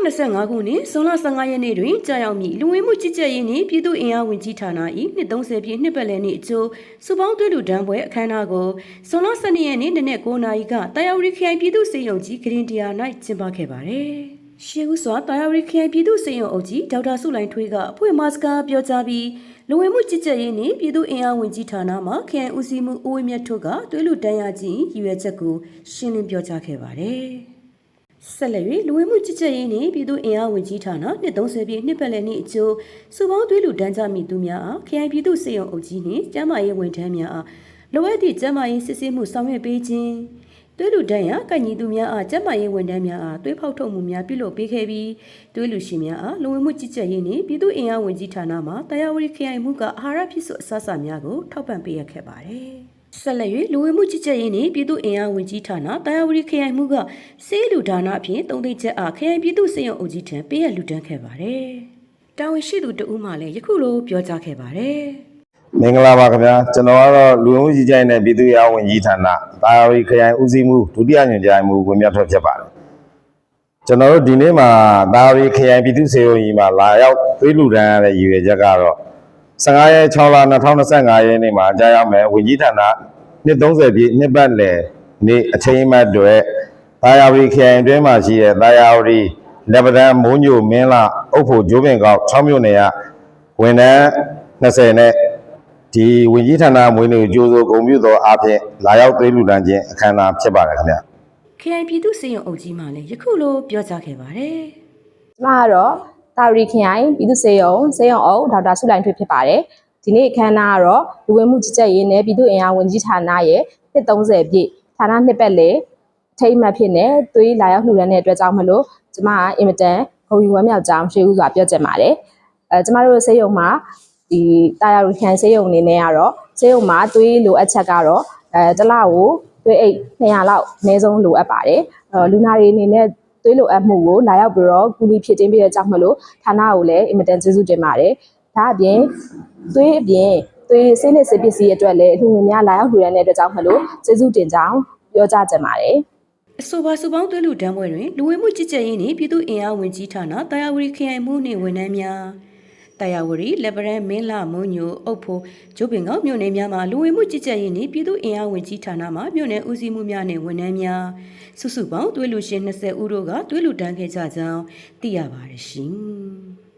2025ခုနှစ်ဇွန်လ15ရက်နေ့တွင်ကြာရောက်မည့်လူဝင်မှုကြီးကြပ်ရေးနှင့်ပြည်သူ့အင်အားဝန်ကြီးဌာန၏နှစ်30ပြည့်နှစ်ပတ်လည်နေ့အကျိုးစုပေါင်းသွေးလူဒန်းပွဲအခမ်းအနားကိုဇွန်လ12ရက်နေ့နနက်9:00နာရီကတာယာဝတီခရိုင်ပြည်သူ့စေယုံကြီးဂရင်တီယာ၌ကျင်းပခဲ့ပါသည်။ရှေးဦးစွာတာယာဝတီခရိုင်ပြည်သူ့စေယုံအုပ်ကြီးဒေါက်တာစုလိုင်ထွေးကအဖွင့်မစကားပြောကြားပြီးလူဝင်မှုကြီးကြပ်ရေးနှင့်ပြည်သူ့အင်အားဝန်ကြီးဌာနမှခရိုင်ဦးစီးမှုဦးဝင်းမြတ်ထွတ်ကသွေးလူဒန်းရခြင်းရည်ရွယ်ချက်ကိုရှင်းလင်းပြောကြားခဲ့ပါတယ်။ ဆက်လက်၍လူဝင်မှုကြီးကြပ်ရေးနှင့်ပြည်သူ့အင်အားဝန်ကြီးဌာနနှစ်30ပြည့်နှစ်ပတ်လည်နေ့အကျိုးစုပေါင်းသွေးလူဒန်းကြမိသူများအားခရိုင်ပြည်သူ့စေယုံအုပ်ကြီးနှင့်ကျန်းမာရေးဝန်ထမ်းများအားလိုအပ်သည့်ကျန်းမာရေးစစ်ဆေးမှုဆောင်ရွက်ပေးခြင်းသွေးလူဒန်းရကန့်ညီသူများအားကျန်းမာရေးဝန်ထမ်းများအားသွေးဖောက်ထုတ်မှုများပြုလုပ်ပေးခဲ့ပြီးသွေးလူရှင်များအားလူဝင်မှုကြီးကြပ်ရေးနှင့်ပြည်သူ့အင်အားဝန်ကြီးဌာနမှတရားဝတီခရိုင်မှုကအာဟာရဖြစ်စုအစအစများကိုထောက်ပံ့ပေးရခဲ့ပါတယ်။ ဆက်လက်၍လူဝင်မှုကြီးကြပ်ရေးနှင့်ပြည်သူ့အင်အားဝန်ကြီးဌာနတာယာဝတီခရိုင်မှုကစေးလူဒါနအဖြစ်တုံးသိန်းချက်အားခရိုင်ပြည်သူ့စေယုံအုပ်ကြီးထံပေးရလူတန်းခဲ့ပါတယ်။တာဝန်ရှိသူတဦးမှလည်းယခုလိုပြောကြားခဲ့ပါတယ်မင်္ဂလာပါခင်ဗျာကျွန်တော်ကတော့လူဝင်မှုကြီးကြပ်ရေးနဲ့ပြည်သူ့ရေးဝန်ကြီးဌာနတာယာဝတီခရိုင်ဦးစီးမှုဒုတိယညွှန်ကြားရေးမှူးဝင်းမြတ်ထွတ်ဖြစ်ပါတယ်ကျွန်တော်တို့ဒီနေ့မှာတာယာဝတီခရိုင်ပြည်သူ့စေယုံကြီးမှာလာရောက်သွေးလူဒန်းရတဲ့ရည်ရွယ်ချက်ကတော့ 15ရက်6လ2025ရက်နေ့မှာကြာရောက်မယ်ဝန်ကြီးဌာနနှစ်30ပြည့်နှစ်ပတ်လည်နေ့အချိန်မှတ်တွေတာယာဝတီခရိုင်အတွင်းမှာရှိတဲ့တာယာဝတီလက်ပံတန်းမိုးညိုမင်းလာအုပ်ဖို့ဂျိုးပင်ကောက်6မြို့နယ်ကဝန်ထမ်း20နဲ့ဒီဝင်ကြီးဌာနမွေးနေ့ကိုကြိုးစိုးဂုဏ်ပြုသောအားဖြင့်လာရောက်သွေးလူတန်းခြင်းအခမ်းအနားဖြစ်ပါတယ်ခင်ဗျ။ခရိုင်ပြည်သူ့စေယုံအုပ်ကြီးမှလည်းယခုလိုပြောကြားခဲ့ပါတယ်ကျမကတော့ တာရီခရိုင်ပြည်သူ့စေယုံစေယုံအုပ်ဒေါက်တာဆုလိုင်ထွေးဖြစ်ပါတယ်ဒီနေ့အခမ်းအနားကတော့လူဝင်မှုကြီးကြပ်ရေးနဲ့ပြည်သူ့အင်အားဝန်ကြီးဌာနရဲ့နှစ်30ပြည့်ဌာနနှစ်ပတ်လည်အထိမ်းအမှတ်ဖြစ်နေသွေးလာရောက်လှူဒန်းတဲ့အတွက်ကြောင့်မလို့ကျမကအင်မတန်ဂုဏ်ယူဝမ်းမြောက်ကြောင်းရှိဦးစွာပြောချင်ပါတယ်အဲကျမတို့စေယုံမှာဒီတာယာရီခရိုင်စေယုံအနေနဲ့ကတော့စေယုံမှာသွေးလိုအပ်ချက်ကတော့အဲတစ်လကိုသွေးအိတ်200လောက်အနည်းဆုံးလိုအပ်ပါတယ်အဲလူနာတွေအနေနဲ့ သွေးလိုအပ်မှုကိုလာရောက်ပြီးတော့ကူညီဖြစ်တင်းပေးတဲ့ကြောင့်မလို့ဌာနကိုလည်းအင်မတန်ကျေးဇူးတင်ပါတယ်။ဒါအပြင်သွေးအပြင်သွေးစိနဲ့စိပစ္စည်းအတွက်လည်းအလှူငွေများလာရောက်လှူဒန်းတဲ့အတွက်ကြောင့်မလို့ကျေးဇူးတင်ကြောင်းပြောကြားချင်ပါတယ်။။အဆိုပါစုပေါင်းသွေးလူဒန်းပွဲတွင်လူဝင်မှုကြီးကြပ်ရေးနှင့်ပြည်သူ့အင်အားဝန်ကြီးဌာနတာယာဝတီခရိုင်မှုနှင့်ဝန်ထမ်းများ တာယာဝတီလက်ပရန်မင်းလာမုံညိုအုပ်ဖို့ဂျိုးပင်ကောက်မြို့နယ်များမှာလူဝင်မှုကြီးကြပ်ရေးနှင့်ပြည်သူ့အင်အားဝန်ကြီးဌာနမှမြို့နယ်ဦးစီးမှုများနှင့်ဝန်ထမ်းများစုစုပေါင်းသွေးလူရှင်20ဦးတို့ကသွေးလူဒန်းခဲ့ကြကြောင်းသိရပါတယ်ရှင်။